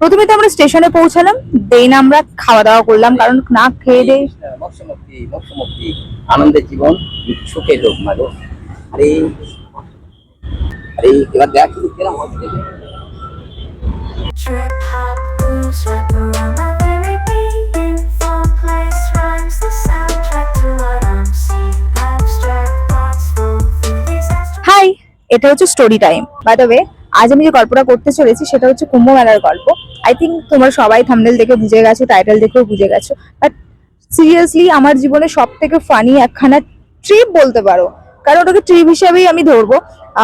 প্রথমে তো আমরা স্টেশনে পৌঁছালাম দেন আমরা খাওয়া দাওয়া করলাম কারণ না খেয়ে দেয় আনন্দের জীবন সুখে লোক এবার দেখ এটা হচ্ছে story time by the way আজ আমি যে গল্পটা করতে চলেছি সেটা হচ্ছে কুম্ভ মেলার গল্প। আই থিঙ্ক তোমরা সবাই থামনেল দেখে বুঝে গেছো টাইটেল দেখেও বুঝে গেছো। বাট সিরিয়াসলি আমার জীবনে সব থেকে ফানি একখানা ট্রিপ বলতে পারো। কারণ ওটাকে ট্রিপ হিসাবেই আমি ধরবো।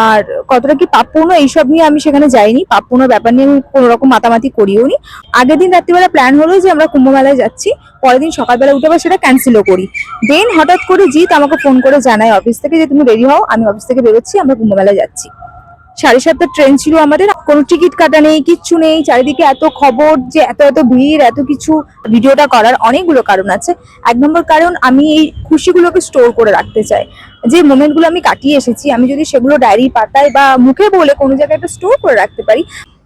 আর কতটা কি পাপপূর্ণ এইসব নিয়ে আমি সেখানে যাইনি। পাপপূর্ণ ব্যাপার নিয়ে আমি কোনো রকম মাতামাতি করিও নি আগের দিন রাত্রিবেলা প্ল্যান হলো যে আমরা কুম্ভ মেলায় যাচ্ছি। পরের দিন সকালবেলা উঠে আবার সেটা ক্যান্সেলও করি। দেন হঠাৎ করে জিৎ আমাকে ফোন করে জানায় অফিস থেকে যে তুমি রেডি হও, আমি অফিস থেকে বেরোচ্ছি, আমরা কুম্ভ মেলায় যাচ্ছি। সাড়ে সাতটা ট্রেন ছিল আমাদের। কোনো টিকিট কাটা নেই, কিচ্ছু নেই। চারিদিকে এত খবর যে এত এত ভিড়, এত কিছু ভিডিওটা করার অনেকগুলো কারণ আছে। এক নম্বর কারণ, আমি এই খুশিগুলোকে স্টোর করে রাখতে চাই। যে মোমেন্টগুলো আমি কাটিয়ে এসেছি, আমি যদি সেগুলো ডায়েরি পাতায় বা মুখে বলে কোনো জায়গায় একটা স্টোর করে রাখতে পারি,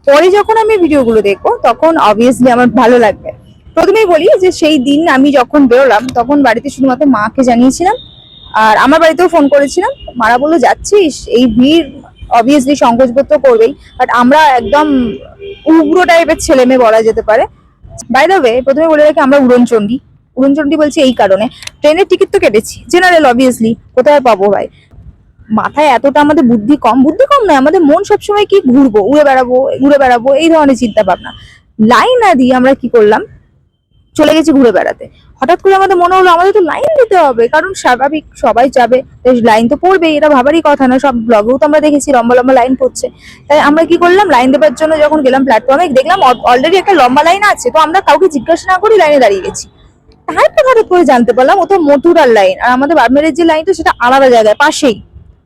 পরে যখন আমি ভিডিওগুলো দেখব, তখন অবভিয়াসলি আমার ভালো লাগবে। প্রথমেই বলি যে সেই দিন আমি যখন বেরোলাম, তখন বাড়িতে শুধুমাত্র মাকে জানিয়েছিলাম, আর আমার বাড়িতেও ফোন করেছিলাম। মারা বলল, যাচ্ছিস? এই ভিড় অবভিয়াসলি সংকোচবোধ তো করবেই বাট আমরা একদম উগ্র টাইপের ছেলে মেয়ে বলা যেতে পারে। বাই দ্য ওয়ে প্রথমে বলে রাখি, আমরা উড়নচণ্ডী। উড়নচণ্ডী বলছি এই কারণে। ট্রেনের টিকিট তো কেটেছি জেনারেল অবভিয়াসলি কোথায় পাবো ভাই? মাথায় এতটা আমাদের বুদ্ধি কম। বুদ্ধি কম নয়, আমাদের মন সবসময় কি? ঘুরবো, উড়ে বেড়াবো ঘুরে বেড়াবো, এই ধরনের চিন্তা ভাবনা লাইন না দিয়ে আমরা কি করলাম? চলে গেছি ঘুরে বেড়াতে। হঠাৎ করে আমাদের মনে হলো, আমাদের তো লাইন দিতে হবে, কারণ স্বাভাবিক সবাই যাবে। লাইন তো পড়বেই, এটা ভাবারই কথা না। সব ব্লগেও তো আমরা দেখেছি, লম্বা লম্বা লাইন পড়ছে। তাই আমরা কি করলাম লাইন দেবার জন্য যখন গেলাম প্ল্যাটফর্মে দেখলাম অলরেডি একটা লম্বা লাইন আছে, তো আমরা কাউকে জিজ্ঞাসা না করে লাইনে দাঁড়িয়ে গেছি। তারপর হঠাৎ করে জানতে পারলাম, ও তো মথুরার লাইন আর আমাদের বারমেরের যে লাইনটা সেটা আলাদা জায়গায়, পাশেই।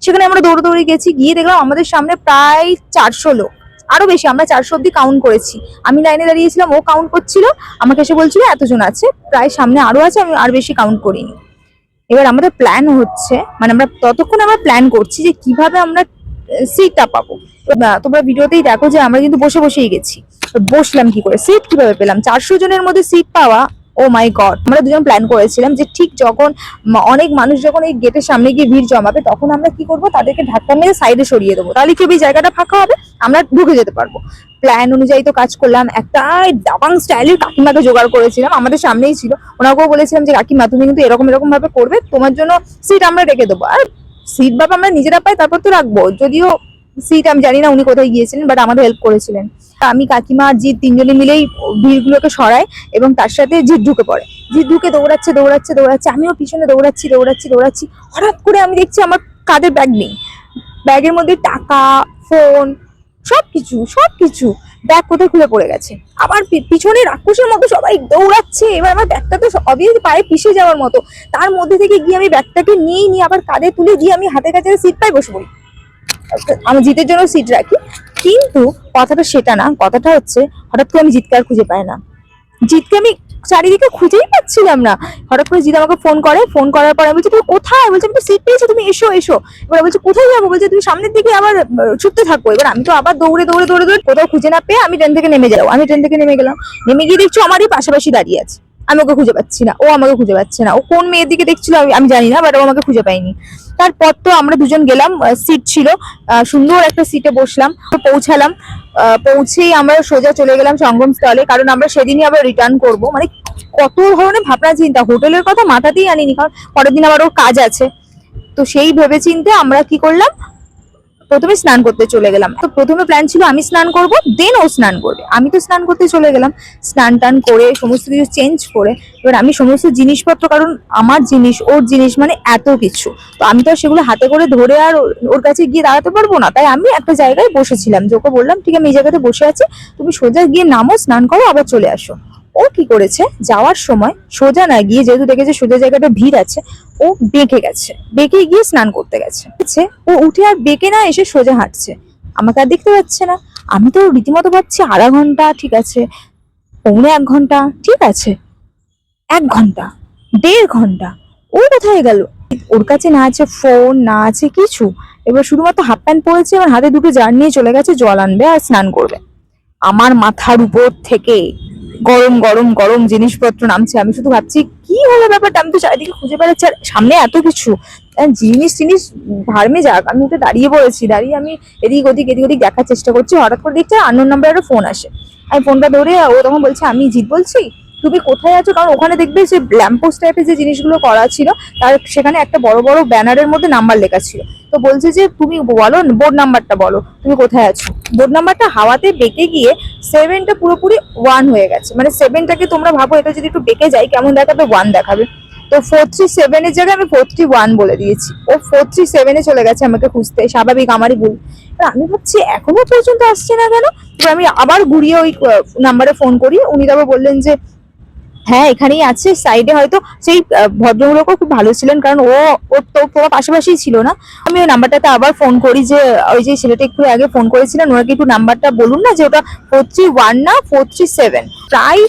সেখানে আমরা দৌড়ে দৌড়ে গেছি, গিয়ে দেখলাম আমাদের সামনে প্রায় চারশো লোক। আরও বেশি, আমরা চারশো অব্দি কাউন্ট করেছি। আমি লাইনে দাঁড়িয়েছিলাম, ও কাউন্ট করছিল, আমাকে এসে বলছিল, এতজন আছে, প্রায় সামনে আরও আছে, আমি আর বেশি কাউন্ট করিনি। এবার আমাদের প্ল্যান হচ্ছে মানে আমরা ততক্ষণ আমরা প্ল্যান করছি যে কীভাবে আমরা সিটটা পাবো। তোমরা ভিডিওতেই দেখো যে আমরা কিন্তু বসে বসেই গেছি। বসলাম কি করে? সিট কীভাবে পেলাম? চারশো জনের মধ্যে সিট পাওয়া ও মাই গড আমরা দুজন প্ল্যান করেছিলাম যে ঠিক যখন অনেক মানুষ যখন এই গেটের সামনে গিয়ে ভিড় জমাবে, তখন আমরা কি করব? তাদেরকে ধাক্কা মেরে সাইডে সরিয়ে দেবো। তাহলে কি জায়গাটা ফাঁকা হবে? আমরা ঢুকে যেতে পারব। প্ল্যান অনুযায়ী তো কাজ করলাম। একটা দাবাং স্টাইলের কাকিমাকে জোগাড় করেছিলাম। আমাদের সামনেই ছিল। ওনাকেও বলেছিলাম যে, কাকিমা, তুমি কিন্তু এরকম এরকম ভাবে করবে। তোমার জন্য সিট আমরা রেখে দেবো। আর সিট বাবা আমরা নিজেরা পাই, তারপর তো রাখব। যদিও সিট আমি জানি না উনি কোথায় গিয়েছিলেন বাট আমাদের হেল্প করেছিলেন। আমি কাকিমা আর জিৎ তিনজনে মিলেই ভিড়গুলোকে সরাই এবং তার সাথে জিৎ ঢুকে পড়ে। জিৎ ঢুকে দৌড়াচ্ছে দৌড়াচ্ছে দৌড়াচ্ছে, আমিও পিছনে দৌড়াচ্ছি দৌড়াচ্ছি দৌড়াচ্ছি। হঠাৎ করে আমি দেখছি আমার কাঁধে ব্যাগ নেই। ব্যাগের মধ্যে টাকা ফোন সবকিছু সবকিছু ব্যাগ কোথায় খুলে পড়ে গেছে। আবার পিছনে রাক্ষসের মতো সবাই দৌড়াচ্ছে, এবার আমার ব্যাগটা তো অবভিয়াসলি পায়ে পিষে যাওয়ার মতো। তার মধ্যে থেকে গিয়ে আমি ব্যাগটাকে নিয়ে নিয়ে আবার কাঁধে তুলে গিয়ে আমি হাতের কাছে সিট পাই বসে পড়ি। আমি জিতের জন্য সিট রাখি, কিন্তু কথাটা সেটা না, কথাটা হচ্ছে হঠাৎ করে আমি জিতকে আর খুঁজে পাই না। জিতকে আমি চারিদিকে খুঁজেই পাচ্ছিলাম না। হঠাৎ করে জিৎ আমাকে ফোন করে ফোন করার পর বলছি, তুমি কোথায়? বলছি, আমি তো সিট পেয়েছি, তুমি এসো এসো। এবার বলছে, কোথায় যাব? বলছে, তুমি সামনের দিকে আবার ছুটতে থাকো। এবার আমি তো আবার দৌড়ে দৌড়ে দৌড়ে দৌড়ে কোথাও খুঁজে না পেয়ে আমি ট্রেন থেকে নেমে যাব আমি ট্রেন থেকে নেমে গেলাম। নেমে গিয়ে দেখছি আমারই পাশাপাশি দাঁড়িয়ে আছে। আমি ওকে খুঁজে পাচ্ছি না। ও আমাকে খুঁজে পাচ্ছে না। ও কোন মেয়ের দিকে দেখছিল আমি- জানি না বাট ও আমাকে খুঁজে পাইনি তারপর তো আমরা দুজন গেলাম সিট ছিল। সুন্দর একটা সিটে বসলাম পৌঁছালাম। পৌঁছেই আমরা সোজা চলে গেলাম সঙ্গম স্থলে কারণ আমরা সেদিনই আবার রিটার্ন করব। মানে কত ধরনের ভাবনা চিন্তা, হোটেলের কথা মাথাতেই আনিনি, কারণ পরের দিন আবার ওর কাজ আছে। তো সেই ভেবে চিন্তে আমরা কি করলাম প্রথমে স্নান করতে চলে গেলাম। তো প্রথমে প্ল্যান ছিল আমি স্নান করব দেন ও স্নান করবে। আমি তো স্নান করতে চলে গেলাম। স্নান টান করে সমস্ত কিছু চেঞ্জ করে, এবার আমি সমস্ত জিনিসপত্র, কারণ আমার জিনিস, ওর জিনিস মানে এত কিছু। তো আমি তো আর সেগুলো হাতে করে ধরে আর ওর- কাছে গিয়ে দাঁড়াতে পারব না। তাই আমি একটা জায়গায় বসেছিলাম। যে ওকে বললাম, ঠিক আছে এই জায়গাতে বসে আছি। তুমি সোজা গিয়ে নামো, স্নান করো, আবার চলে আসো। ও কি করেছে? যাওয়ার সময় সোজা না গিয়ে যেহেতু দেখেছে সোজা জায়গাটা ভিড় আছে, ও বেঁকে গেছে। বেঁকে গিয়ে স্নান করতে গেছে। ও উঠে আর বেঁকে না এসে সোজা হাঁটছে। আমাকে আর দেখতে পাচ্ছে না। আমি তো রীতিমতো ভাবছি আধা ঘণ্টা, ঠিক আছে, পৌনে এক ঘণ্টা, ঠিক আছে, এক ঘণ্টা, দেড় ঘণ্টা, ও কোথায় গেল? ওর কাছে না আছে ফোন না আছে কিছু। এবার শুধুমাত্র হাফ প্যান্ট পরেছে, এবার হাতে দুটো জার নিয়ে চলে গেছে, জল আনবে আর স্নান করবে। আমার মাথার উপর থেকে গরম গরম গরম জিনিসপত্র নামছে। আমি শুধু ভাবছি, কি হলো ব্যাপারটা? আমি তো চারিদিকে খুঁজে বেড়াচ্ছি, আর সামনে এত কিছু। জিনিস টিনিস ভার্মে যাক। আমি উঠে দাঁড়িয়ে পড়েছি। দাঁড়িয়ে আমি এদিক ওদিক এদিক ওদিক দেখার চেষ্টা করছি। হঠাৎ করে দেখছি আননোন নাম্বারের ফোন আসে। আমি ফোনটা ধরে ও তখন বলছে, আমি জিৎ বলছি? তুমি কোথায় আছো? কারণ ওখানে দেখবে যে ল্যাম্পোস্ট টাইপের যে জিনিসগুলো করা ছিল, তার সেখানে একটা বড় বড় ব্যানারের মধ্যে নাম্বার লেখা ছিল। তো বলছে যে, তুমি বলো বোর্ড নাম্বারটা বলো, তুমি কোথায় আছো? বোর্ড নাম্বারটা হাওয়াতে বেঁকে গিয়ে সেভেনটা পুরোপুরি ওয়ান হয়ে গেছে। মানে সেভেনটাকে তোমরা ভাবো, এটা যদি একটু বেঁকে যায়, কেমন দেখাবে? ওয়ান দেখাবে। তো ফোর থ্রি সেভেনের জায়গায় আমি ফোর থ্রি ওয়ান বলে দিয়েছি। ও ফোর থ্রি সেভেনে চলে গেছে আমাকে খুঁজতে, স্বাভাবিক আমারই ভুল। এবার আমি ভাবছি, এখনও পর্যন্ত আসছে না কেন? তো আমি আবার ঘুরিয়ে ওই নাম্বারে ফোন করি। উনি তারপর বললেন যে হ্যাঁ এখানেই আছে। সাইডে হয়তো সেই আহ, ভদ্রলোকও খুব ভালো ছিলেন কারণ ও ওর তো পুরো পাশাপাশিই ছিল না। আমি ওই নাম্বারটাতে আবার ফোন করি যে ওই যে ছেলেটা একটু আগে ফোন করেছিলেন ওনাকে একটু নাম্বারটা বলুন না যে ওটা ফোর থ্রি ওয়ান না ফোর থ্রি সেভেন প্রায়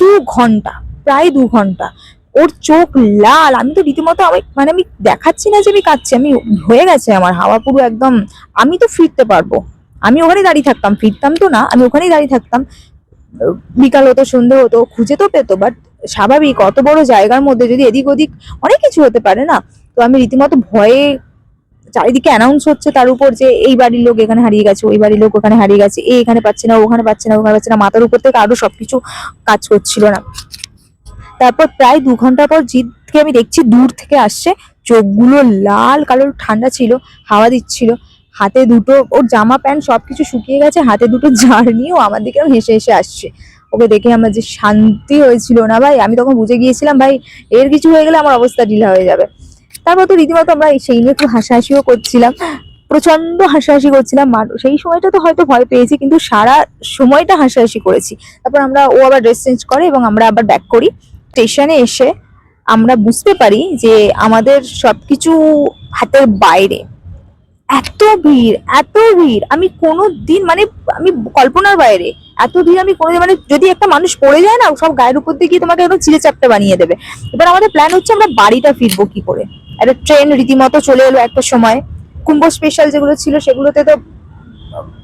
দু ঘণ্টা প্রায় দু ঘণ্টা। ওর চোখ লাল। আমি তো রীতিমতো আমি মানে আমি দেখাচ্ছি না যে আমি কাঁদছি আমি হয়ে গেছে আমার হাওয়া পুরো একদম আমি তো ফিরতে পারব। আমি ওখানেই দাঁড়িয়ে থাকতাম ফিরতাম তো না আমি ওখানেই দাঁড়িয়ে থাকতাম। বিকাল হতো, সন্ধে হতো, খুঁজে তো পেতো বাট স্বাভাবিক, অত বড় জায়গার মধ্যে যদি এদিক ওদিক অনেক কিছু হতে পারে না, তো আমি রীতিমতো ভয়ে চারিদিকে অ্যানাউন্স হচ্ছে তার উপর যে এই বাড়ির লোক এখানে হারিয়ে গেছে, ওই বাড়ির লোক ওখানে হারিয়ে গেছে, এ এখানে পাচ্ছে না ওখানে পাচ্ছে না ওখানে পাচ্ছে না, মাথার উপর থেকে আরও সবকিছু কাজ করছিল না। তারপর প্রায় দু ঘণ্টা পর জিতকে আমি দেখছি, দূর থেকে আসছে, চোখগুলো লাল, কালো, ঠান্ডা ছিল, হাওয়া দিচ্ছিল হাতে দুটো, ওর জামা প্যান্ট সবকিছু শুকিয়ে গেছে, হাতে দুটো ঝাড় নিয়েও আমার দিকেও হেসে হেসে আসছে। ওকে দেখে আমার যে শান্তি হয়েছিল না ভাই, আমি তখন বুঝে গিয়েছিলাম, ভাই, এর কিছু হয়ে গেলে আমার অবস্থা ঢিলা হয়ে যাবে। তারপর তো রীতিমতো আমরা সেই নিয়ে একটু হাসাহাসিও করছিলাম প্রচণ্ড হাসাহাসি করছিলাম। সেই সময়টা তো হয়তো ভয় পেয়েছি, কিন্তু সারা সময়টা হাসাহাসি করেছি। তারপর আমরা, ও আবার ড্রেস চেঞ্জ করে এবং আমরা আবার ব্যাক করি। স্টেশনে এসে আমরা বুঝতে পারি যে আমাদের সবকিছু হাতের বাইরে। এত ভিড় এত ভিড়। আমি কোনো দিন মানে আমি কল্পনার বাইরে, এত ভিড় আমি কোনো মানে যদি একটা মানুষ পড়ে যায় না, সব গায়ের উপর দিয়ে গিয়ে তোমাকে একদম চিড়ে চাপটা বানিয়ে দেবে। এবার আমাদের প্ল্যান হচ্ছে আমরা বাড়িটা ফিরবো কি করে। একটা ট্রেন রীতিমতো চলে এলো একটা সময়। কুম্ভ স্পেশাল যেগুলো ছিল সেগুলোতে তো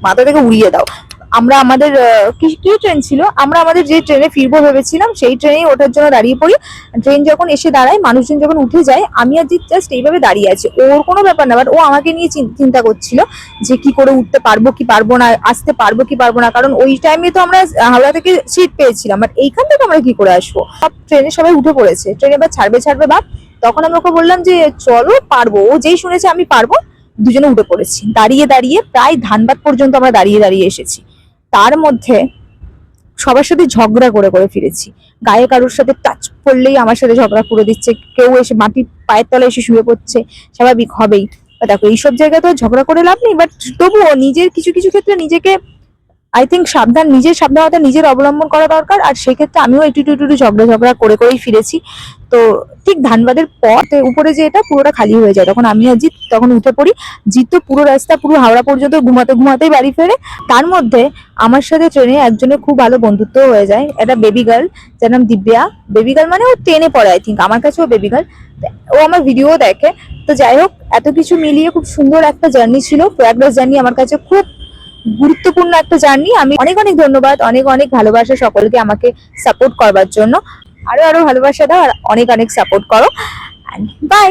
মাথা থেকে উড়িয়ে দাও। আমরা আমাদের কি ট্রেন ছিল? আমরা আমাদের যে ট্রেনে ফিরবো ভেবেছিলাম, সেই ট্রেনেই ওঠার জন্য দাঁড়িয়ে পড়ি। ট্রেন যখন এসে দাঁড়ায়, মানুষজন যখন উঠে যায়, আমি আর জিৎ জাস্ট এইভাবে দাঁড়িয়ে আছি। ওর কোনো ব্যাপার না বাট ও আমাকে নিয়ে চিন- চিন্তা করছিল যে কি করে উঠতে পারব, কি পারব না, আসতে পারব, কি পারব না। কারণ ওই টাইমে তো আমরা হাওড়া থেকে সিট পেয়েছিলাম বাট এইখান থেকে আমরা কি করে আসব? সব ট্রেনে সবাই উঠে পড়েছে। ট্রেন এবার ছাড়বে ছাড়বে ভাব তখন আমি ওকে বললাম যে, চলো, পারব। ও যেই শুনেছে আমি পারব, দুজনে উঠে পড়েছি। দাঁড়িয়ে দাঁড়িয়ে প্রায় ধানবাদ পর্যন্ত আমরা দাঁড়িয়ে দাঁড়িয়ে এসেছি। তার মধ্যে সবার সাথে ঝগড়া করে করে ফিরেছি। গায়ে কারোর সাথে টাচ করলেই আমার সাথে ঝগড়া করে দিচ্ছে। কেউ এসে মাটির পায়ের তলায় এসে শুয়ে পড়ছে। স্বাভাবিক হবেই। দেখো, এইসব জায়গায় তো ঝগড়া করে লাভ নেই। বাট তবুও নিজের কিছু কিছু ক্ষেত্রে নিজেকে আই থিঙ্ক সাবধান, নিজের সাবধানতা নিজের অবলম্বন করা দরকার, আর সেক্ষেত্রে আমিও একটু একটু একটু ঝগড়া ঝগড়া করে করেই ফিরেছি। তো ঠিক ধানবাদের পর উপরে যে এটা পুরোটা খালি হয়ে যায়। তখন আমি আর জিৎ তখন উঠে পড়ি। জিৎ তো পুরো রাস্তা, পুরো হাওড়া পর্যন্ত ঘুমাতে ঘুমাতেই বাড়ি ফেরে। তার মধ্যে আমার সাথে ট্রেনে একজনের খুব ভালো বন্ধুত্ব হয়ে যায়। একটা বেবি গার্ল যার নাম দিব্যা। বেবি গার্ল মানে ও টেনে পড়ে আই থিঙ্ক আমার কাছেও বেবি গার্ল ও আমার ভিডিও দেখে। তো যাই হোক, এত কিছু মিলিয়ে খুব সুন্দর একটা জার্নি ছিল। প্রয়াগরাজ জার্নি আমার কাছে খুব গুরুত্বপূর্ণ একটা জার্নি। আমি অনেক অনেক ধন্যবাদ, অনেক অনেক ভালোবাসা সকলকে আমাকে সাপোর্ট করবার জন্য। আরও আরও ভালোবাসা দাও আর অনেক অনেক সাপোর্ট করো। বাই